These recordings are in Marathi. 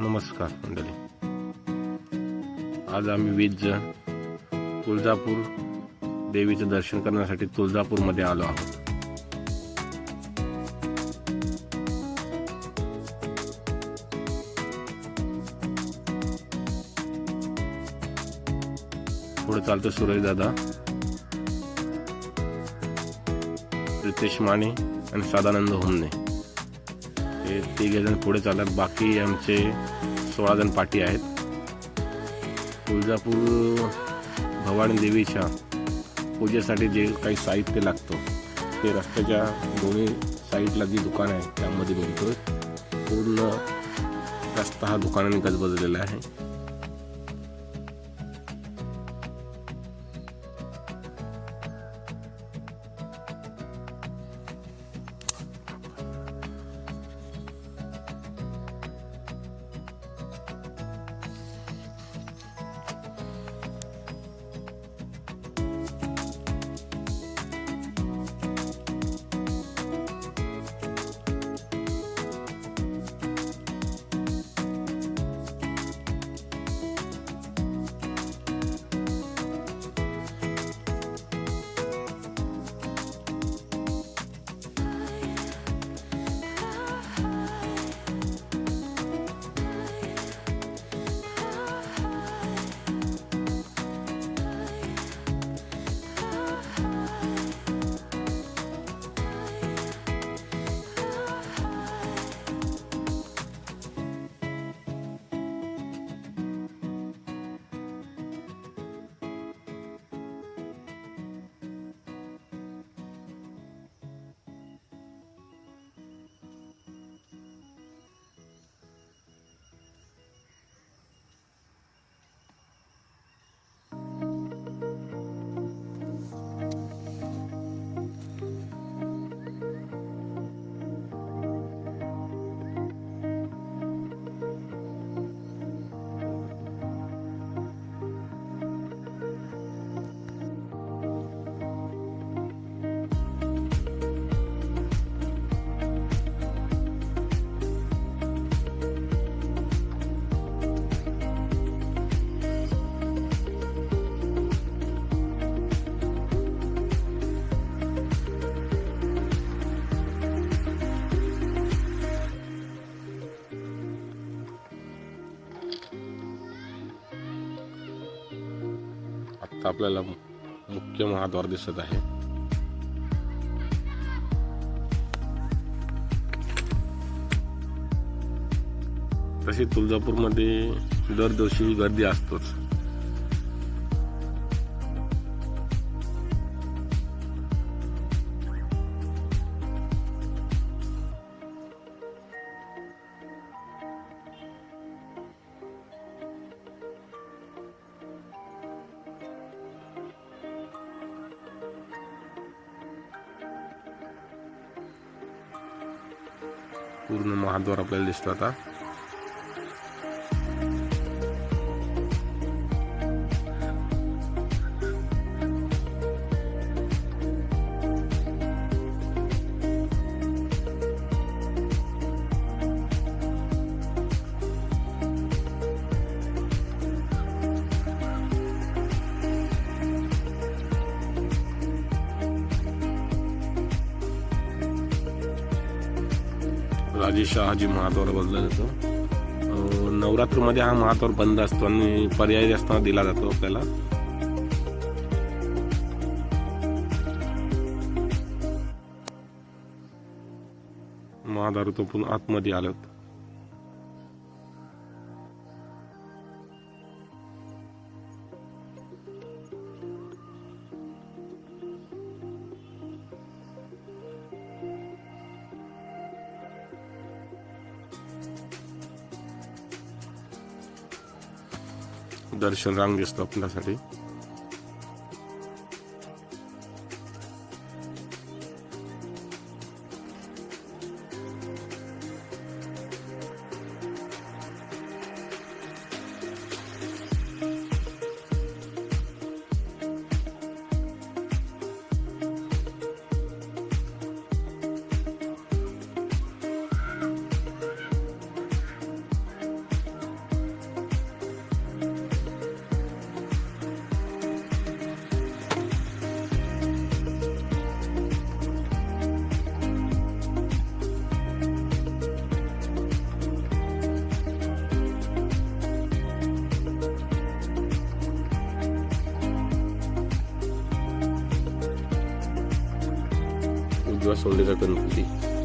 नमस्कार मंडळी. आज आम्ही वीज तुळजापूर देवीचं दर्शन करण्यासाठी तुळजापूरमध्ये आलो आहोत. पुढे चालतो सुरेश दादा रितेश माने आणि सदानंद होमने. हे तिघे जण पुढे चालत बाकी आमचे सोळा जण पाठी आहेत. तुळजापूर भवानी देवीच्या पूजेसाठी जे काही साहित्य लागतं ते रस्त्याच्या दोन्ही साईडला जी दुकान आहे त्यामध्ये मिळतो पूर्ण रस्ता हा दुकानाने गजबजलेला आहे. आपल्याला मुख्य महाद्वार दिसत आहे. तशी तुळजापूरमध्ये दर दिवशी गर्दी असतोच. पूर्ण महाद्वार आपल्याला दिसतो आता. राजे शहाजी महाद्वार बोलला जातो. नवरात्रमध्ये हा महाद्वार बंद असतो आणि पर्यायी असताना दिला जातो आपल्याला. महाद्वार तो पुन्हा आतमध्ये दर्शन रांग दिसतो आपल्यासाठी किंवा सोंडेचा गणपती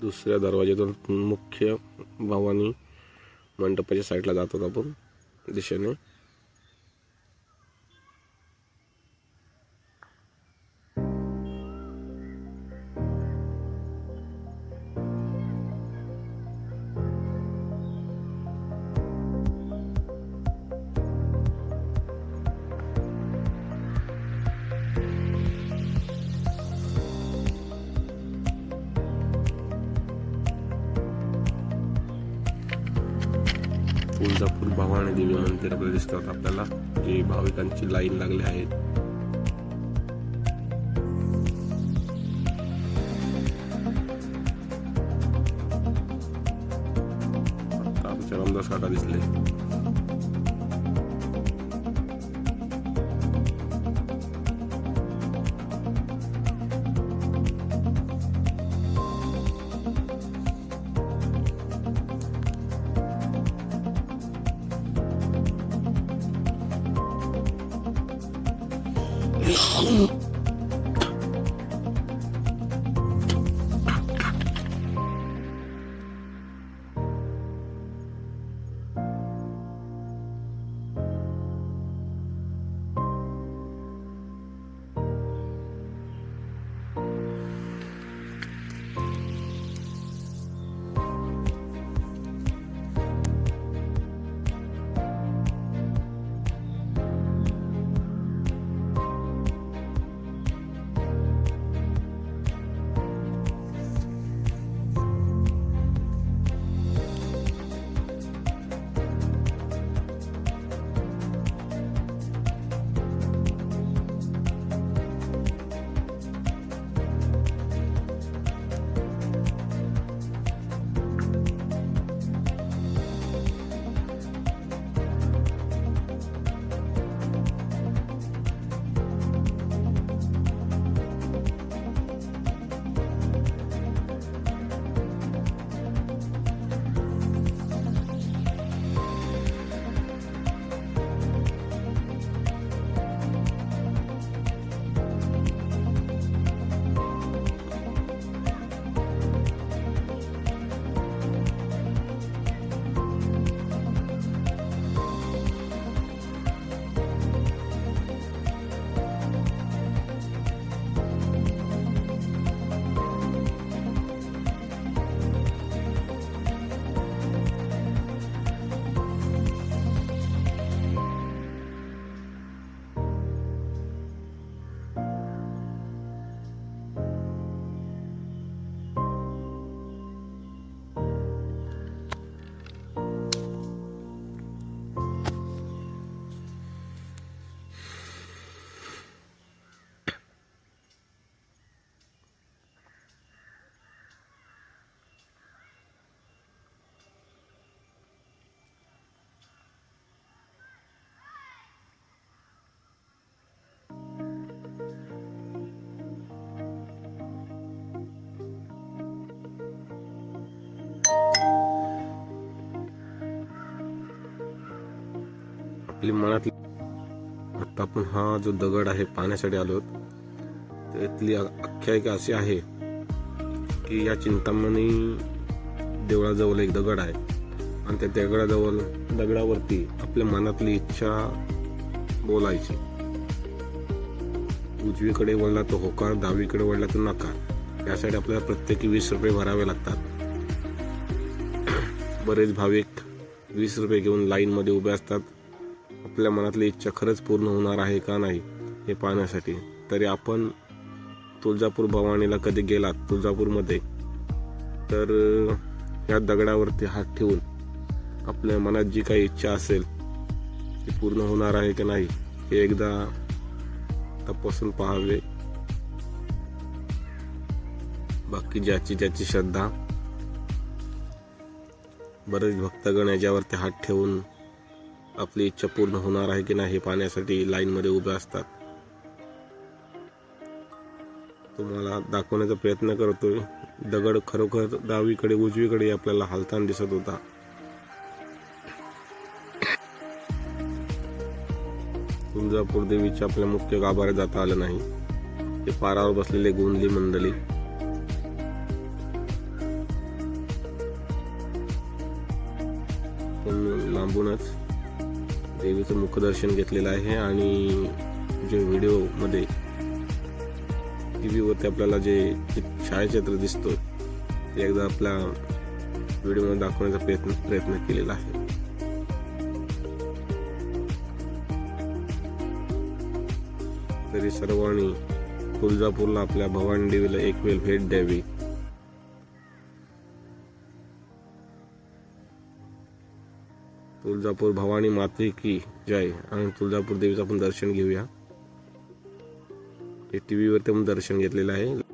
दुसऱ्या दरवाज्यातून मुख्य भवानी मंडपाच्या साईडला जातात आपण दिशेने. भवानी देवी मंदिर आपल्याला दिसतात आपल्याला. जे भाविकांची लाईन लागली आहेत. आमच्या आमचे रामदास काका दिसले. आपली मनातली आता आपण हा जो दगड आहे पाहण्यासाठी आलो त्यातली इथली आख्यायिका अशी आहे की या चिंतामणी देवळाजवळ एक दगड आहे. आणि त्या दगडाजवळ दगडावरती आपल्या मनातली इच्छा बोलायची. उजवीकडे वळला तो होकार डावीकडे वळला तो नकार. यासाठी आपल्याला प्रत्येकी वीस रुपये भरावे लागतात. बरेच भाविक वीस रुपये घेऊन लाईनमध्ये उभे असतात. आपल्या मनातली इच्छा खरंच पूर्ण होणार आहे का नाही हे पाहण्यासाठी. तरी आपण तुळजापूर भवानीला कधी गेलात तुळजापूरमध्ये? तर या ह्या दगडावरती हात ठेवून आपल्या मनात जी काही इच्छा असेल ती पूर्ण होणार आहे की नाही हे एकदा तपासून पाहावे. बाकी ज्याची ज्याची श्रद्धा बरेच भक्तगण याच्यावरती हात ठेवून आपली इच्छा पूर्ण होणार आहे की नाही हे पाहण्यासाठी लाईनमध्ये उभे असतात. तुम्हाला दाखवण्याचा प्रयत्न करतोय. दगड खरोखर डावीकडे उजवीकडे आपल्याला हालताना दिसत होता. तुळजापूर देवीच्या आपल्या मुख्य गाभाऱ्यात जाता आलं नाही. ते पारावर बसलेले गोंधली मंडळी. पण लांबूनच देवीचं मुखदर्शन घेतलेलं आहे आणि जे व्हिडिओमध्ये टी व्हीवरती आपल्याला जे छायाचित्र दिसतो ते एकदा आपल्या व्हिडिओमध्ये दाखवण्याचा प्रयत्न प्रयत्न केलेला आहे. तरी सर्वांनी तुळजापूरला आपल्या भवानी देवीला एक वेळ भेट द्यावी. तुळजापूर भवानी माते की जय आणि तुळजापूर देवीचं आपण दर्शन घेऊया. हे टी व्हीवरती आपण दर्शन घेतलेलं आहे.